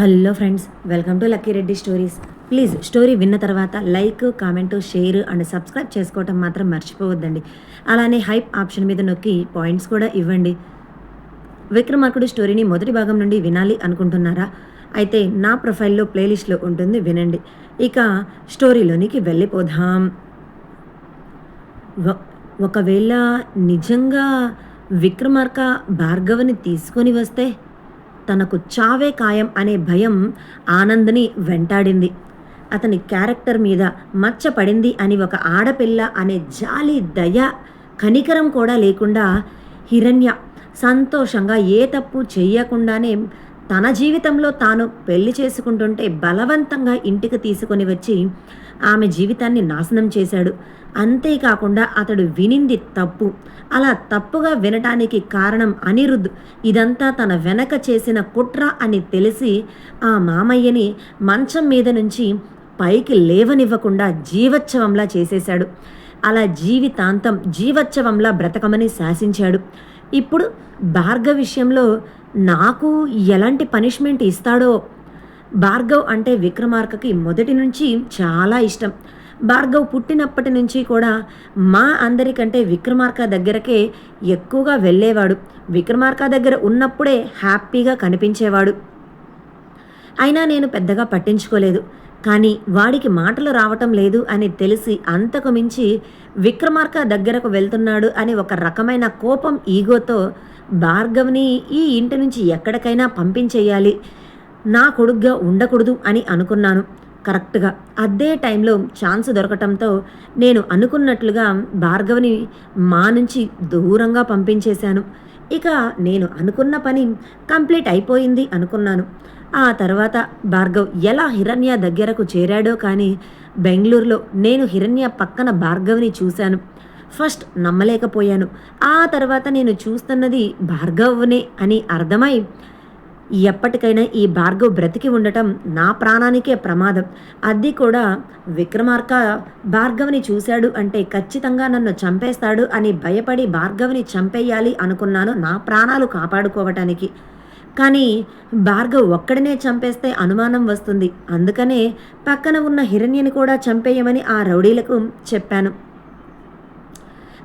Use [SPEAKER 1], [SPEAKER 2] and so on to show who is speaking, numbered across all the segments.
[SPEAKER 1] Hello friends welcome to lucky Reddy stories. Please story విన్న తర్వాత like comment share and subscribe చేసుకోవటం మాత్రం మర్చిపోవద్దండి. అలానే హైప్ ఆప్షన్ మీద నొక్కి పాయింట్స్ కూడా ఇవ్వండి. విక్రమార్కుడు స్టోరీని మొదటి భాగం నుండి వినాలి అనుకుంటున్నారా? అయితే నా ప్రొఫైల్లో ప్లేలిస్ట్లో ఉంటుంది వినండి. ఇక స్టోరీలోనికి వెళ్ళిపోదాం. వ- ఒకవేళ నిజంగా విక్రమార్క భార్గవని తీసుకొని వస్తే తనకు చావే ఖాయం అనే భయం ఆనంద్ని వెంటాడింది. అతని క్యారెక్టర్ మీద మచ్చ పడింది అని ఒక ఆడపిల్ల అనే జాలి దయ కనికరం కూడా లేకుండా హిరణ్య సంతోషంగా ఏ తప్పు చేయకుండానే తన జీవితంలో తాను పెళ్ళి చేసుకుంటుంటే బలవంతంగా ఇంటికి తీసుకొని వచ్చి ఆమె జీవితాన్ని నాశనం చేశాడు. అంతేకాకుండా అతడు వినింది తప్పు. అలా తప్పుగా వినటానికి కారణం అనిరుద్. ఇదంతా తన వెనక చేసిన కుట్ర అని తెలిసి ఆ మామయ్యని మంచం మీద నుంచి పైకి లేవనివ్వకుండా జీవోత్సవంలా చేసేశాడు. అలా జీవితాంతం జీవోత్సవంలా బ్రతకమని శాసించాడు. ఇప్పుడు భార్గ విషయంలో నాకు ఎలాంటి పనిష్మెంట్ ఇస్తాడో భార్గవ్ అంటే విక్రమార్కకి మొదటి నుంచి చాలా ఇష్టం. భార్గవ్ పుట్టినప్పటి నుంచి కూడా మా అందరికంటే విక్రమార్క దగ్గరకే ఎక్కువగా వెళ్ళేవాడు. విక్రమార్క దగ్గర ఉన్నప్పుడే హ్యాపీగా కనిపించేవాడు. అయినా నేను పెద్దగా పట్టించుకోలేదు. కానీ వాడికి మాటలు రావటం లేదు అని తెలిసి అంతకు మించి విక్రమార్క దగ్గరకు వెళ్తున్నాడు అని ఒక రకమైన కోపం ఈగోతో భార్గవ్ని ఈ ఇంటి నుంచి ఎక్కడికైనా పంపించేయాలి. నా కొడుగ్గా ఉండకూడదు అని అనుకున్నాను. కరెక్ట్గా. అదే టైంలో ఛాన్స్ దొరకటంతో నేను అనుకున్నట్లుగా భార్గవని మా నుంచి దూరంగా పంపించేశాను. ఇక నేను అనుకున్న పని కంప్లీట్ అయిపోయింది అనుకున్నాను. ఆ తర్వాత భార్గవ్ ఎలా హిరణ్య దగ్గరకు చేరాడో కానీ బెంగళూరులో నేను హిరణ్య పక్కన భార్గవ్ని చూశాను. ఫస్ట్ నమ్మలేకపోయాను. ఆ తర్వాత నేను చూస్తున్నది భార్గవ్నే అని అర్థమై ఎప్పటికైనా ఈ భార్గవ్ బ్రతికి ఉండటం నా ప్రాణానికే ప్రమాదం. అది కూడా విక్రమార్క భార్గవ్ని చూశాడు అంటే ఖచ్చితంగా నన్ను చంపేస్తాడు అని భయపడి భార్గవ్ని చంపేయాలి అనుకున్నాను నా ప్రాణాలు కాపాడుకోవటానికి. కానీ భార్గవ్ ఒక్కడినే చంపేస్తే అనుమానం వస్తుంది. అందుకనే పక్కన ఉన్న హిరణ్యని కూడా చంపేయమని ఆ రౌడీలకు చెప్పాను.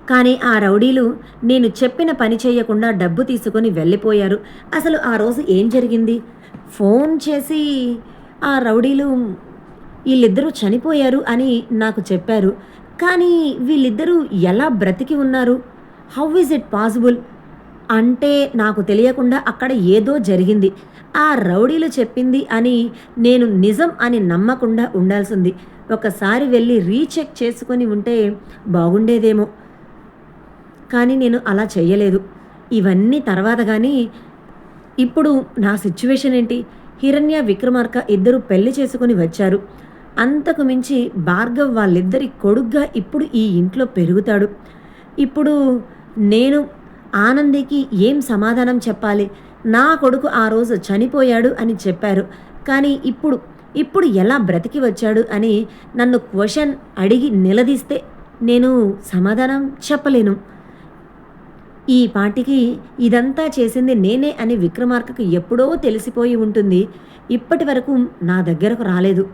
[SPEAKER 1] కానీ ఆ రౌడీలు నేను చెప్పిన పని చేయకుండా డబ్బు తీసుకొని వెళ్ళిపోయారు. అసలు ఆ రోజు ఏం జరిగింది? ఫోన్ చేసి ఆ రౌడీలు వీళ్ళిద్దరూ చనిపోయారు అని నాకు చెప్పారు. కానీ వీళ్ళిద్దరూ ఎలా బ్రతికి ఉన్నారు? హౌ ఈజ్ ఇట్ పాసిబుల్ అంటే నాకు తెలియకుండా అక్కడ ఏదో జరిగింది. ఆ రౌడీలు చెప్పింది అని నేను నిజం అని నమ్మకుండా ఉండాల్సింది. ఒకసారి వెళ్ళి రీచెక్ చేసుకొని ఉంటే బాగుండేదేమో. కానీ నేను అలా చేయలేదు ఇవన్నీ తర్వాత కానీ ఇప్పుడు నా సిచ్యువేషన్ ఏంటి? హిరణ్య విక్రమార్క ఇద్దరు పెళ్ళి చేసుకుని వచ్చారు. అంతకు మించి భార్గవ్ వాళ్ళిద్దరి కొడుగ్గా ఇప్పుడు ఈ ఇంట్లో పెరుగుతాడు. ఇప్పుడు నేను ఆనందికి ఏం సమాధానం చెప్పాలి? నా కొడుకు ఆ రోజు చనిపోయాడు అని చెప్పారు. కానీ ఇప్పుడు ఇప్పుడు ఎలా బ్రతికి వచ్చాడు అని నన్ను క్వశ్చన్ అడిగి నిలదీస్తే నేను సమాధానం చెప్పలేను. ఈ పాటికి ఇదంతా చేసింది నేనే అని విక్రమార్కకు ఎప్పుడో తెలిసిపోయి ఉంటుంది. ఇప్పటి వరకు నా దగ్గరకు రాలేదు.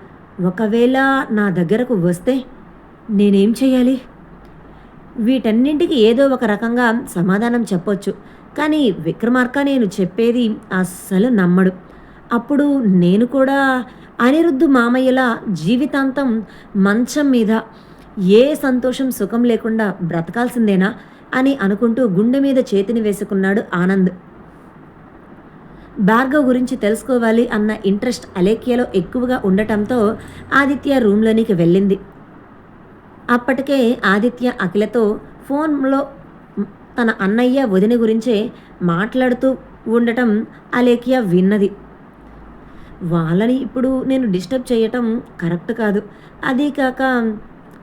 [SPEAKER 1] ఒకవేళ నా దగ్గరకు వస్తే నేనేం చేయాలి? వీటన్నింటికి ఏదో ఒక రకంగా సమాధానం చెప్పొచ్చు. కానీ విక్రమార్క నేను చెప్పేది అస్సలు నమ్మడు. అప్పుడు నేను కూడా అనిరుద్ధు మామయ్యలా జీవితాంతం మంచం మీద ఏ సంతోషం సుఖం లేకుండా బ్రతకాల్సిందేనా? అని అనుకుంటూ గుండె మీద చేతిని వేసుకున్నాడు ఆనంద్. భార్గవ్ గురించి తెలుసుకోవాలి అన్న ఇంట్రెస్ట్ అలేఖ్యలో ఎక్కువగా ఉండటంతో ఆదిత్య రూమ్లోనికి వెళ్ళింది. అప్పటికే ఆదిత్య అఖిలతో ఫోన్లో తన అన్నయ్య వదిన గురించే మాట్లాడుతూ ఉండటం అలేఖ్య విన్నది. వాళ్ళని ఇప్పుడు నేను డిస్టర్బ్ చేయటం కరెక్ట్ కాదు. అదీ కాక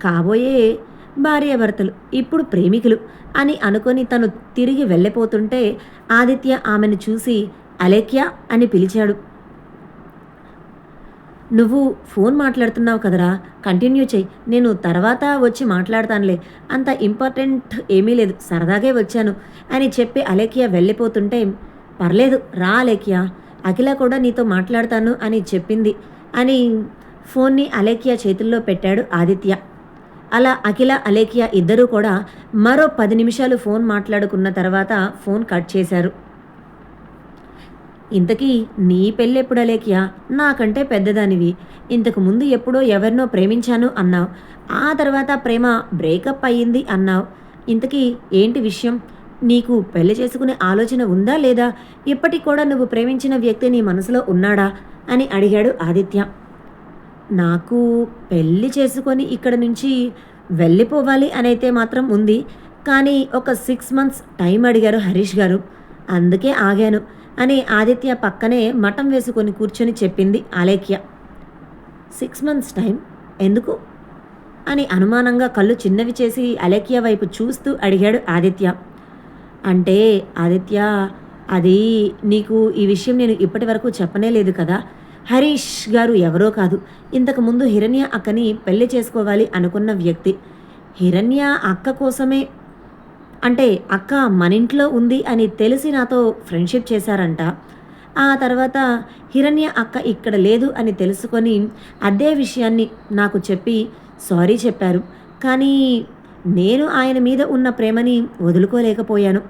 [SPEAKER 1] కాబోయే భార్యాభర్తలు ఇప్పుడు ప్రేమికులు అని అనుకొని తను తిరిగి వెళ్ళిపోతుంటే ఆదిత్య ఆమెను చూసి అలేఖ్య అని పిలిచాడు. నువ్వు ఫోన్ మాట్లాడుతున్నావు కదరా కంటిన్యూ చెయ్యి నేను తర్వాత వచ్చి మాట్లాడతానులే అంత ఇంపార్టెంట్ ఏమీ లేదు సరదాగే వచ్చాను అని చెప్పి అలేఖ్య వెళ్ళిపోతుంటే పర్లేదు రా అలేఖ్య అఖిల కూడా నీతో మాట్లాడతాను అని చెప్పింది అని ఫోన్ని అలేఖ్య చేతుల్లో పెట్టాడు ఆదిత్య. అలా అఖిల అలేఖ్య ఇద్దరూ కూడా మరో పది నిమిషాలు ఫోన్ మాట్లాడుకున్న తర్వాత ఫోన్ కట్ చేశారు. ఇంతకీ నీ పెళ్ళెప్పుడు అలేఖ్య? నాకంటే పెద్దదానివి. ఇంతకు ముందు ఎప్పుడో ఎవరినో ప్రేమించాను అన్నావు. ఆ తర్వాత ప్రేమ బ్రేకప్ అయ్యింది అన్నావు. ఇంతకీ ఏంటి విషయం? నీకు పెళ్ళి చేసుకునే ఆలోచన ఉందా లేదా? ఇప్పటికి కూడా నువ్వు ప్రేమించిన వ్యక్తి నీ మనసులో ఉన్నాడా? అని అడిగాడు ఆదిత్య. నాకు పెళ్ళి చేసుకొని ఇక్కడ నుంచి వెళ్ళిపోవాలి అనైతే మాత్రం ఉంది. కానీ ఒక సిక్స్ మంత్స్ టైం అడిగారు హరీష్ గారు. అందుకే ఆగాను అని ఆదిత్య పక్కనే మఠం వేసుకొని కూర్చొని చెప్పింది ఆలేఖ్య సిక్స్ మంత్స్ టైం ఎందుకు? అని అనుమానంగా కళ్ళు చిన్నవి చేసి అలేఖ్య వైపు చూస్తూ అడిగాడు ఆదిత్య. అంటే ఆదిత్య అది నీకు ఈ విషయం నేను ఇప్పటి వరకు చెప్పనే లేదు కదా. హరీష్ గారు ఎవరో కాదు. ఇంతకుముందు హిరణ్య అక్కని పెళ్ళి చేసుకోవాలి అనుకున్న వ్యక్తి. హిరణ్య అక్క కోసమే అంటే అక్క మన ఇంట్లో ఉంది అని తెలిసి నాతో ఫ్రెండ్షిప్ చేశారంట. ఆ తర్వాత హిరణ్య అక్క ఇక్కడ లేదు అని తెలుసుకొని అదే విషయాన్ని నాకు చెప్పి సారీ చెప్పారు. కానీ నేను ఆయన మీద ఉన్న ప్రేమని వదులుకోలేకపోయాను.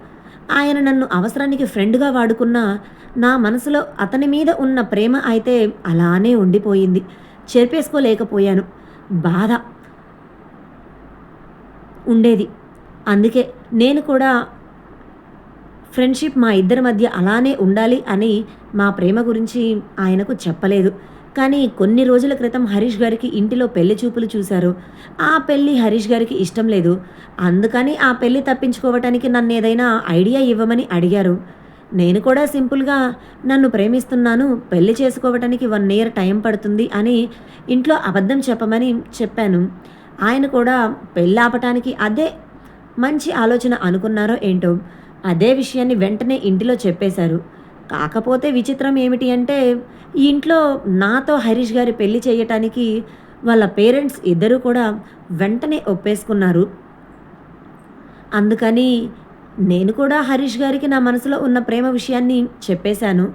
[SPEAKER 1] ఆయన నన్ను అవసరానికి ఫ్రెండ్గా వాడుకున్న నా మనసులో అతని మీద ఉన్న ప్రేమ అయితే అలానే ఉండిపోయింది. చెరిపేసుకోలేకపోయాను. బాధ ఉండేది. అందుకే నేను కూడా ఫ్రెండ్షిప్ మా ఇద్దరి మధ్య అలానే ఉండాలి అని మా ప్రేమ గురించి ఆయనకు చెప్పలేదు. కానీ కొన్ని రోజుల క్రితం హరీష్ గారికి ఇంటిలో పెళ్ళి చూపులు చూశారు. ఆ పెళ్ళి హరీష్ గారికి ఇష్టం లేదు. అందుకని ఆ పెళ్ళి తప్పించుకోవటానికి నన్ను ఏదైనా ఐడియా ఇవ్వమని అడిగారు. నేను కూడా సింపుల్గా నన్ను ప్రేమిస్తున్నాను పెళ్ళి చేసుకోవటానికి వన్ ఇయర్ టైం పడుతుంది అని ఇంట్లో అబద్ధం చెప్పమని చెప్పాను. ఆయన కూడా పెళ్ళి ఆపటానికి అదే మంచి ఆలోచన అనుకున్నారో ఏంటో అదే విషయాన్ని వెంటనే ఇంటిలో చెప్పేశారు. కాకపోతే విచిత్రం ఏమిటి అంటే ఈ ఇంట్లో నాతో హరీష్ గారి పెళ్ళి చేయటానికి వాళ్ళ పేరెంట్స్ ఇద్దరు కూడా వెంటనే ఒప్పేసుకున్నారు. అందుకని నేను కూడా హరీష్ గారికి నా మనసులో ఉన్న ప్రేమ విషయాన్ని చెప్పేశాను.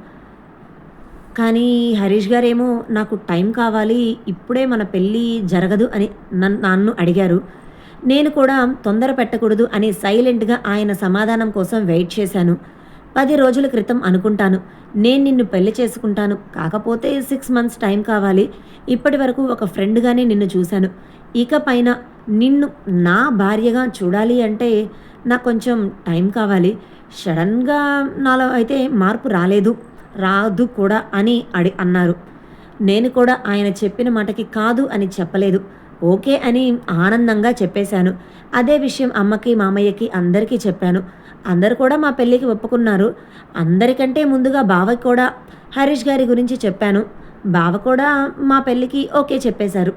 [SPEAKER 1] కానీ హరీష్ గారేమో నాకు టైం కావాలి ఇప్పుడే మన పెళ్ళి జరగదు అని నన్ను నన్ను అడిగారు. నేను కూడా తొందర పెట్టకూడదు అని సైలెంట్గా ఆయన సమాధానం కోసం వెయిట్ చేశాను. పది రోజుల క్రితం అనుకుంటాను. నేను నిన్ను పెళ్ళి చేసుకుంటాను. కాకపోతే సిక్స్ మంత్స్ టైం కావాలి. ఇప్పటి వరకు ఒక ఫ్రెండ్గానే నిన్ను చూశాను. ఇక పైన నిన్ను నా భార్యగా చూడాలి అంటే నాకు కొంచెం టైం కావాలి. సడన్గా నాలో అయితే మార్పు రాలేదు. రాదు కూడా అని అడి అన్నారు. నేను కూడా ఆయన చెప్పిన మాటకి కాదు అని చెప్పలేదు. ఓకే అని ఆనందంగా చెప్పేశాను. అదే విషయం అమ్మకి మామయ్యకి అందరికీ చెప్పాను. అందరు కూడా మా పెళ్ళికి ఒప్పుకున్నారు. అందరికంటే ముందుగా బావకి కూడా హరీష్ గారి గురించి చెప్పాను. బావ కూడా మా పెళ్ళికి ఓకే చెప్పేశారు.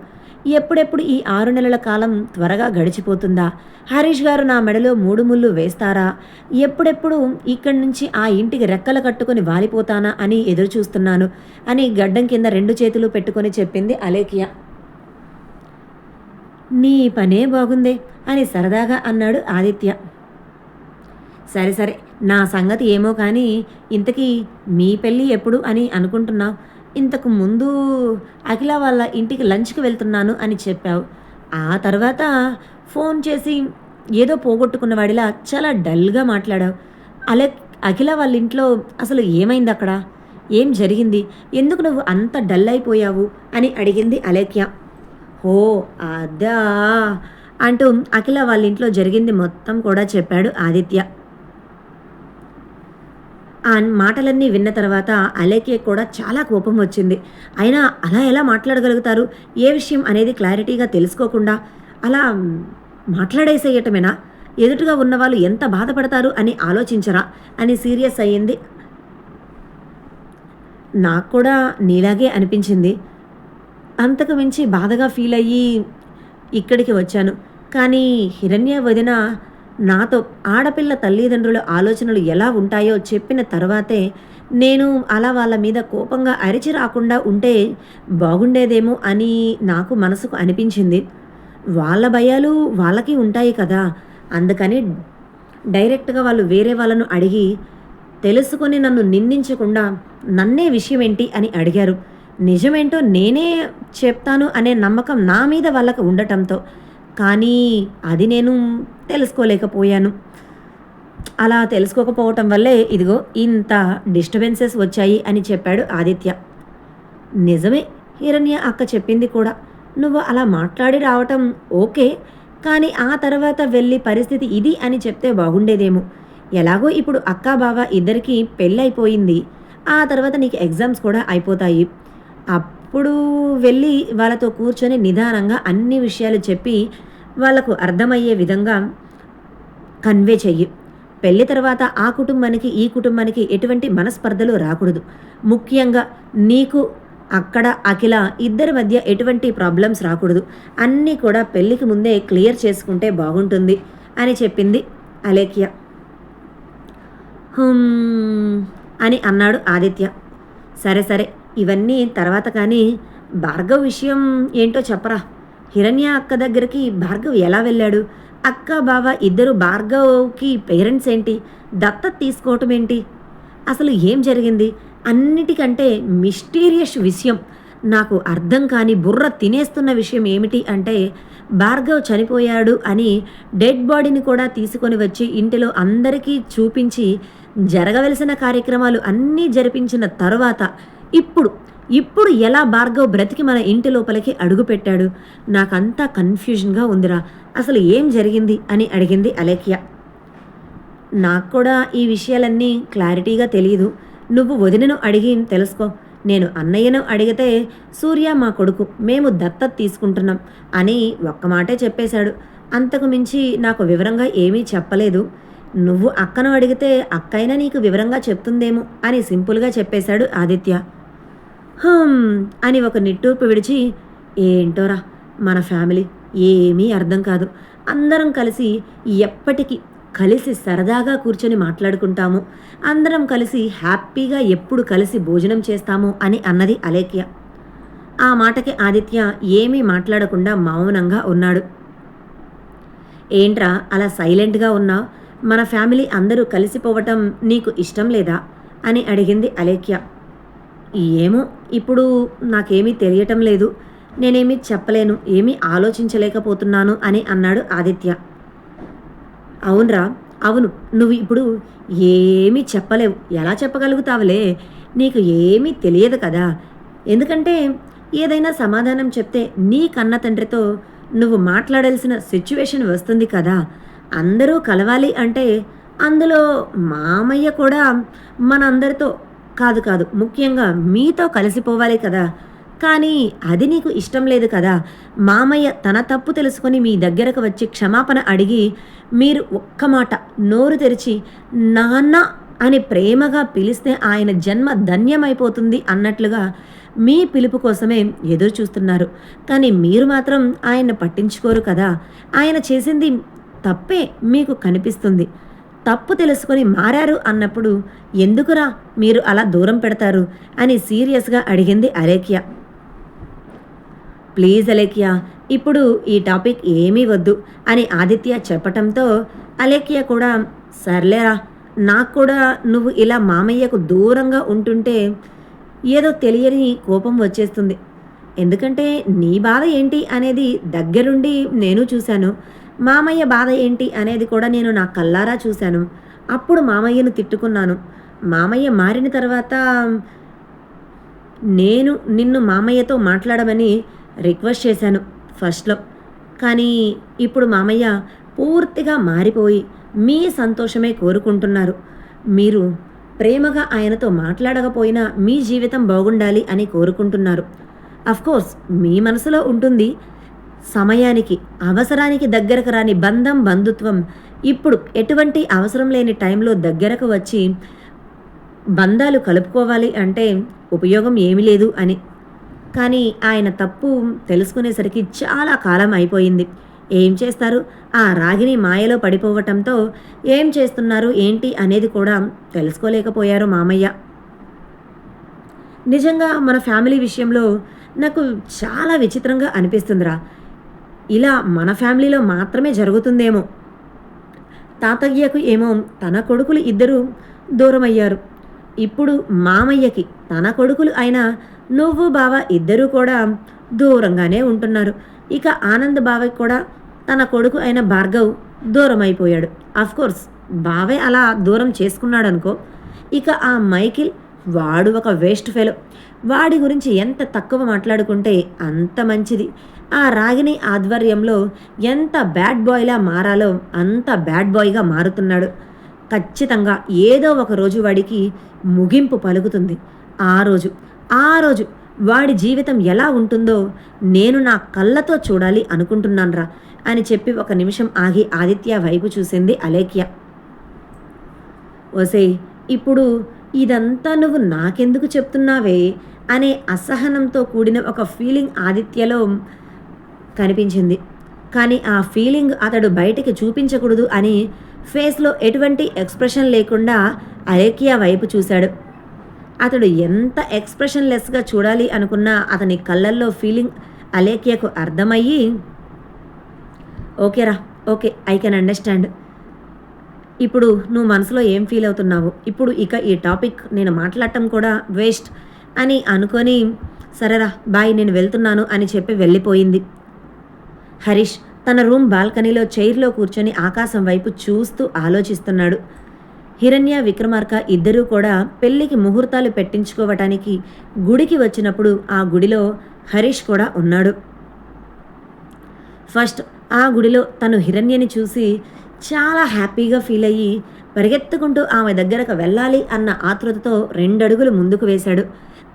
[SPEAKER 1] ఎప్పుడెప్పుడు ఈ ఆరు నెలల కాలం త్వరగా గడిచిపోతుందా? హరీష్ గారు నా మెడలో మూడు ముళ్ళు వేస్తారా? ఎప్పుడెప్పుడు ఇక్కడి నుంచి ఆ ఇంటికి రెక్కలు కట్టుకొని వాలిపోతానా అని ఎదురు చూస్తున్నాను అని గడ్డం కింద రెండు చేతులు పెట్టుకొని చెప్పింది అలేఖ్య. నీ పనే బాగుందే అని సరదాగా అన్నాడు ఆదిత్య. సరే సరే. నా సంగతి ఏమో కానీ ఇంతకీ మీ పెళ్ళి ఎప్పుడు అని అనుకుంటున్నావు ఇంతకు ముందు అఖిల వాళ్ళ ఇంటికి లంచ్కి వెళ్తున్నాను అని చెప్పావు. ఆ తర్వాత ఫోన్ చేసి ఏదో పోగొట్టుకున్న వాడిలా చాలా డల్గా మాట్లాడావు. అలే అఖిల వాళ్ళ ఇంట్లో అసలు ఏమైంది అక్కడ? ఏం జరిగింది? ఎందుకు నువ్వు అంత డల్ అయిపోయావు? అని అడిగింది అలేఖ్య. ఓ అదా అంటూ అఖిల వాళ్ళ ఇంట్లో జరిగింది మొత్తం కూడా చెప్పాడు ఆదిత్య. ఆ మాటలన్నీ విన్న తర్వాత అలేకే కూడా చాలా కోపం వచ్చింది. అయినా అలా ఎలా మాట్లాడగలుగుతారు? ఏ విషయం అనేది క్లారిటీగా తెలుసుకోకుండా అలా మాట్లాడేసేయటమేనా? ఎదుటిగా ఉన్నవాళ్ళు ఎంత బాధపడతారు అని ఆలోచించరా? అని సీరియస్ అయ్యింది. నాకు కూడా నీలాగే అనిపించింది. అంతకు మించి బాధగా ఫీల్ అయ్యి ఇక్కడికి వచ్చాను. కానీ హిరణ్య వదిన నాతో ఆడపిల్ల తల్లిదండ్రుల ఆలోచనలు ఎలా ఉంటాయో చెప్పిన తర్వాతే నేను అలా వాళ్ళ మీద కోపంగా అరిచి రాకుండా ఉంటే బాగుండేదేమో అని నాకు మనసుకు అనిపించింది. వాళ్ళ భయాలు వాళ్ళకి ఉంటాయి కదా. అందుకని డైరెక్ట్గా వాళ్ళు వేరే వాళ్ళను అడిగి తెలుసుకొని నన్ను నిందించకుండా నన్నే విషయం ఏంటి అని అడిగారు. నిజమేంటో నేనే చెప్తాను అనే నమ్మకం నా మీద వాళ్ళకు ఉండటంతో కానీ అది నేను తెలుసుకోలేకపోయాను. అలా తెలుసుకోకపోవటం వల్లే ఇదిగో ఇంత డిస్టర్బెన్సెస్ వచ్చాయి అని చెప్పాడు ఆదిత్య. నిజమే హిరణ్య అక్క చెప్పింది కూడా. నువ్వు అలా మాట్లాడి రావటం ఓకే కానీ ఆ తర్వాత వెళ్ళి పరిస్థితి ఇది అని చెప్తే బాగుండేదేమో. ఎలాగో ఇప్పుడు అక్క బావ ఇద్దరికి పెళ్ళైపోయింది. ఆ తర్వాత నీకు ఎగ్జామ్స్ కూడా అయిపోతాయి. అప్పుడు వెళ్ళి వాళ్ళతో కూర్చొని నిదానంగా అన్ని విషయాలు చెప్పి వాళ్ళకు అర్థమయ్యే విధంగా కన్వే చెయ్యి. పెళ్ళి తర్వాత ఆ కుటుంబానికి ఈ కుటుంబానికి ఎటువంటి మనస్పర్ధలు రాకూడదు. ముఖ్యంగా నీకు అక్కడ అఖిల ఇద్దరి మధ్య ఎటువంటి ప్రాబ్లమ్స్ రాకూడదు. అన్నీ కూడా పెళ్ళికి ముందే క్లియర్ చేసుకుంటే బాగుంటుంది అని చెప్పింది అలేఖ్య. అని అన్నాడు ఆదిత్య. సరే సరే. ఇవన్నీ తర్వాత కానీ భార్గవ్ విషయం ఏంటో చెప్పరా? హిరణ్య అక్క దగ్గరికి భార్గవ్ ఎలా వెళ్ళాడు? అక్క బావ ఇద్దరు భార్గవ్కి పేరెంట్స్ ఏంటి? దత్తత తీసుకోవటం ఏంటి? అసలు ఏం జరిగింది? అన్నిటికంటే మిస్టీరియస్ విషయం. నాకు అర్థం కాని బుర్ర తినేస్తున్న విషయం ఏమిటి అంటే భార్గవ్ చనిపోయాడు అని డెడ్ బాడీని కూడా తీసుకొని వచ్చి ఇంటిలో అందరికీ చూపించి జరగవలసిన కార్యక్రమాలు అన్నీ జరిపించిన తర్వాత ఇప్పుడు ఇప్పుడు ఎలా భార్గవ్ బ్రతికి మన ఇంటి లోపలికి అడుగుపెట్టాడు? నాకంతా కన్ఫ్యూజన్గా ఉందిరా. అసలు ఏం జరిగింది? అని అడిగింది అలేఖ్య. నాకు కూడా ఈ విషయాలన్నీ క్లారిటీగా తెలియదు నువ్వు వదినను అడిగి తెలుసుకో. నేను అన్నయ్యను అడిగితే సూర్య మా కొడుకు మేము దత్తత తీసుకుంటున్నాం అని ఒక్క మాటే చెప్పేశాడు. అంతకు మించి నాకు వివరంగా ఏమీ చెప్పలేదు. నువ్వు అక్కను అడిగితే అక్కైనా నీకు వివరంగా చెప్తుందేమో అని సింపుల్గా చెప్పేశాడు ఆదిత్య. హమ్ అని ఒక నిట్టూర్పు విడిచి ఏంటోరా మన ఫ్యామిలీ ఏమీ అర్థం కాదు. అందరం కలిసి ఎప్పటికీ కలిసి సరదాగా కూర్చొని మాట్లాడుకుంటాము. అందరం కలిసి హ్యాపీగా ఎప్పుడు కలిసి భోజనం చేస్తాము అని అన్నది అలేఖ్య. ఆ మాటకి ఆదిత్య ఏమీ మాట్లాడకుండా మౌనంగా ఉన్నాడు. ఏంట్రా అలా సైలెంట్గా ఉన్నావు మన ఫ్యామిలీ అందరూ కలిసిపోవటం నీకు ఇష్టం లేదా? అని అడిగింది అలేఖ్య. ఏమో ఇప్పుడు నాకేమీ తెలియటం లేదు. నేనేమీ చెప్పలేను ఏమీ ఆలోచించలేకపోతున్నాను అని అన్నాడు ఆదిత్య. అవునరా అవును నువ్వు ఇప్పుడు ఏమీ చెప్పలేవు. ఎలా చెప్పగలుగుతావులే? నీకు ఏమీ తెలియదు కదా. ఎందుకంటే ఏదైనా సమాధానం చెప్తే నీ కన్న తండ్రితో నువ్వు మాట్లాడాల్సిన సిచ్యువేషన్ వస్తుంది కదా. అందరూ కలవాలి అంటే అందులో మామయ్య కూడా మనందరితో కాదు కాదు ముఖ్యంగా మీతో కలిసిపోవాలి కదా. కానీ అది నీకు ఇష్టం లేదు కదా. మామయ్య తన తప్పు తెలుసుకొని మీ దగ్గరకు వచ్చి క్షమాపణ అడిగి మీరు ఒక్క మాట నోరు తెరిచి నాన్న అని ప్రేమగా పిలిస్తే ఆయన జన్మ ధన్యమైపోతుంది అన్నట్లుగా మీ పిలుపు కోసమే ఎదురు చూస్తున్నారు. కానీ మీరు మాత్రం ఆయన పట్టించుకోరు కదా. ఆయన చేసింది తప్పే మీకు కనిపిస్తుంది. తప్పు తెలుసుకొని మారారు అన్నప్పుడు ఎందుకురా మీరు అలా దూరం పెడతారు? అని సీరియస్గా అడిగింది అలేఖ్య. ప్లీజ్ అలేఖ్య ఇప్పుడు ఈ టాపిక్ ఏమీ వద్దు అని ఆదిత్య చెప్పటంతో అలేఖ్య కూడా సర్లేరా నాకు కూడా నువ్వు ఇలా మామయ్యకు దూరంగా ఉంటుంటే ఏదో తెలియని కోపం వచ్చేస్తుంది. ఎందుకంటే నీ బాధ ఏంటి అనేది దగ్గరుండి నేను చూశాను. మామయ్య బాధ ఏంటి అనేది కూడా నేను నా కల్లారా చూశాను. అప్పుడు మామయ్యను తిట్టుకున్నాను. మామయ్య మారిన తర్వాత నేను నిన్ను మామయ్యతో మాట్లాడమని రిక్వెస్ట్ చేశాను ఫస్ట్లో. కానీ ఇప్పుడు మామయ్య పూర్తిగా మారిపోయి మీ సంతోషమే కోరుకుంటున్నారు. మీరు ప్రేమగా ఆయనతో మాట్లాడకపోయినా మీ జీవితం బాగుండాలి అని కోరుకుంటున్నారు. అఫ్కోర్స్ మీ మనసులో ఉంటుంది సమయానికి అవసరానికి దగ్గరకు రాని బంధం బంధుత్వం ఇప్పుడు ఎటువంటి అవసరం లేని టైంలో దగ్గరకు వచ్చి బంధాలు కలుపుకోవాలి అంటే ఉపయోగం ఏమీ లేదు అని. కానీ ఆయన తప్పు తెలుసుకునేసరికి చాలా కాలం అయిపోయింది. ఏం చేస్తారు? ఆ రాగిని మాయలో పడిపోవటంతో ఏం చేస్తున్నారు? ఏంటి? అనేది కూడా తెలుసుకోలేకపోయారు మామయ్య. నిజంగా మన ఫ్యామిలీ విషయంలో నాకు చాలా విచిత్రంగా అనిపిస్తుందిరా. ఇలా మన ఫ్యామిలీలో మాత్రమే జరుగుతుందేమో. తాతయ్యకు ఏమో తన కొడుకులు ఇద్దరు దూరమయ్యారు. ఇప్పుడు మామయ్యకి తన కొడుకులు అయిన నువ్వు బావ ఇద్దరూ కూడా దూరంగానే ఉంటున్నారు. ఇక ఆనంద్ బావకి కూడా తన కొడుకు అయిన భార్గవ్ దూరం అయిపోయాడు కోర్స్ బావే అలా దూరం చేసుకున్నాడనుకో ఇక ఆ మైకిల్ వాడు ఒక వేస్ట్ ఫెలో. వాడి గురించి ఎంత తక్కువ మాట్లాడుకుంటే అంత మంచిది. ఆ రాగిని ఆధ్వర్యంలో ఎంత బ్యాడ్ బాయ్లా మారాలో అంత బ్యాడ్ బాయ్గా మారుతున్నాడు. ఖచ్చితంగా ఏదో ఒక రోజు వాడికి ముగింపు పలుకుతుంది. ఆ రోజు ఆ రోజు వాడి జీవితం ఎలా ఉంటుందో నేను నా కళ్ళతో చూడాలి అనుకుంటున్నాన్రా అని చెప్పి ఒక నిమిషం ఆగి ఆదిత్య వైపు చూసింది అలేఖ్య. ఓసే ఇప్పుడు ఇదంతా నువ్వు నాకెందుకు చెప్తున్నావే? అనే అసహనంతో కూడిన ఒక ఫీలింగ్ ఆదిత్యలో కనిపించింది. కానీ ఆ ఫీలింగ్ అతడు బయటికి చూపించకూడదు అని ఫేస్లో ఎటువంటి ఎక్స్ప్రెషన్ లేకుండా అలేఖ్య వైపు చూశాడు. అతడు ఎంత ఎక్స్ప్రెషన్ లెస్గా చూడాలి అనుకున్నా అతని కళ్ళల్లో ఫీలింగ్ అలేఖ్యకు అర్థమయ్యి ఓకేరా ఓకే ఐ కెన్ అండర్స్టాండ్. ఇప్పుడు నువ్వు మనసులో ఏం ఫీల్ అవుతున్నావు? ఇప్పుడు ఇక ఈ టాపిక్ నేను మాట్లాడటం కూడా వేస్ట్ అని అనుకొని సరేరా బాయ్ నేను వెళ్తున్నాను అని చెప్పి వెళ్ళిపోయింది. హరీష్ తన రూమ్ బాల్కనీలో చైర్లో కూర్చొని ఆకాశం వైపు చూస్తూ ఆలోచిస్తున్నాడు. హిరణ్య విక్రమార్క ఇద్దరూ కూడా పెళ్ళికి ముహూర్తాలు పెట్టించుకోవటానికి గుడికి వచ్చినప్పుడు ఆ గుడిలో హరీష్ కూడా ఉన్నాడు. ఫస్ట్ ఆ గుడిలో తను హిరణ్యని చూసి చాలా హ్యాపీగా ఫీల్ అయ్యి పరిగెత్తుకుంటూ ఆమె దగ్గరకు వెళ్ళాలి అన్న ఆతృతతో రెండడుగులు ముందుకు వేశాడు.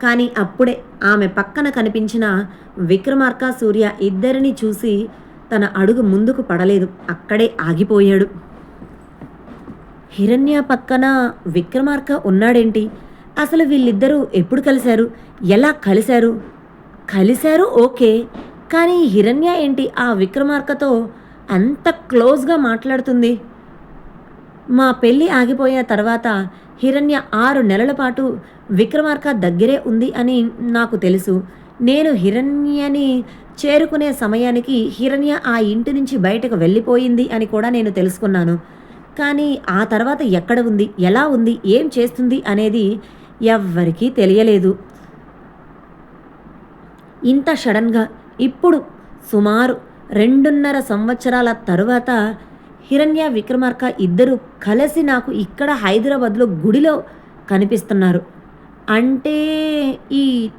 [SPEAKER 1] కానీ అప్పుడే ఆమె పక్కన కనిపించిన విక్రమార్క సూర్య ఇద్దరిని చూసి తన అడుగు ముందుకు పడలేదు. అక్కడే ఆగిపోయాడు. హిరణ్య పక్కన విక్రమార్క ఉన్నాడేంటి? అసలు వీళ్ళిద్దరూ ఎప్పుడు కలిశారు? ఎలా కలిశారు? కలిశారు ఓకే. కానీ హిరణ్య ఏంటి ఆ విక్రమార్కతో అంత క్లోజ్గా మాట్లాడుతుంది. మా పెళ్ళి ఆగిపోయిన తర్వాత హిరణ్య ఆరు నెలల పాటు విక్రమార్క దగ్గరే ఉంది అని నాకు తెలుసు. నేను హిరణ్యని చేరుకునే సమయానికి హిరణ్య ఆ ఇంటి నుంచి బయటకు వెళ్ళిపోయింది అని కూడా నేను తెలుసుకున్నాను. కానీ ఆ తర్వాత ఎక్కడ ఉంది ఎలా ఉంది ఏం చేస్తుంది అనేది ఎవ్వరికీ తెలియలేదు. ఇంత సడన్గా ఇప్పుడు సుమారు రెండున్నర సంవత్సరాల తరువాత హిరణ్య విక్రమార్క ఇద్దరు కలిసి నాకు ఇక్కడ హైదరాబాద్లో గుడిలో కనిపిస్తున్నారు. అంటే ఈ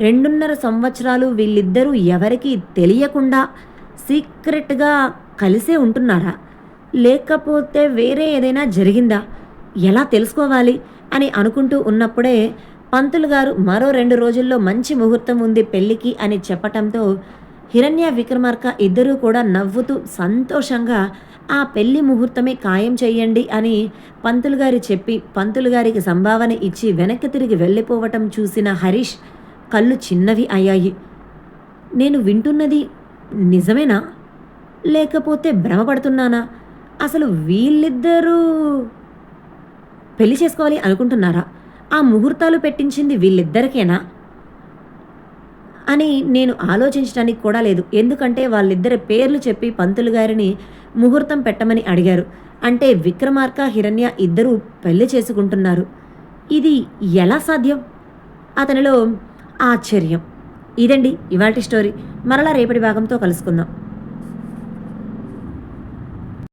[SPEAKER 1] రెండున్నర సంవత్సరాలు వీళ్ళిద్దరూ ఎవరికీ తెలియకుండా సీక్రెట్గా కలిసే ఉంటున్నారా? లేకపోతే వేరే ఏదైనా జరిగిందా? ఎలా తెలుసుకోవాలి? అని అనుకుంటూ ఉన్నప్పుడే పంతులు గారు మరో రెండు రోజుల్లో మంచి ముహూర్తం ఉంది పెళ్ళికి అని చెప్పటంతో హిరణ్య విక్రమార్క ఇద్దరూ కూడా నవ్వుతూ సంతోషంగా ఆ పెళ్ళి ముహూర్తమే ఖాయం చేయండి అని పంతులు గారి చెప్పి పంతులు గారికి సంభావన ఇచ్చి వెనక్కి తిరిగి వెళ్ళిపోవటం చూసిన హరీష్ కళ్ళు చిన్నవి అయ్యాయి. నేను వింటున్నది నిజమేనా? లేకపోతే భ్రమపడుతున్నానా? అసలు వీళ్ళిద్దరూ పెళ్ళి చేసుకోవాలి అనుకుంటున్నారా? ఆ ముహూర్తాలు పెట్టించింది వీళ్ళిద్దరికేనా? అని నేను ఆలోచించడానికి కూడా లేదు. ఎందుకంటే వాళ్ళిద్దరి పేర్లు చెప్పి పంతులు గారిని ముహూర్తం పెట్టమని అడిగారు. అంటే విక్రమార్క హిరణ్య ఇద్దరూ పెళ్ళి చేసుకుంటున్నారు. ఇది ఎలా సాధ్యం? అతనిలో ఆశ్చర్యం. ఇదండి ఇవాటి స్టోరీ. మరలా రేపటి భాగంతో కలుసుకుందాం.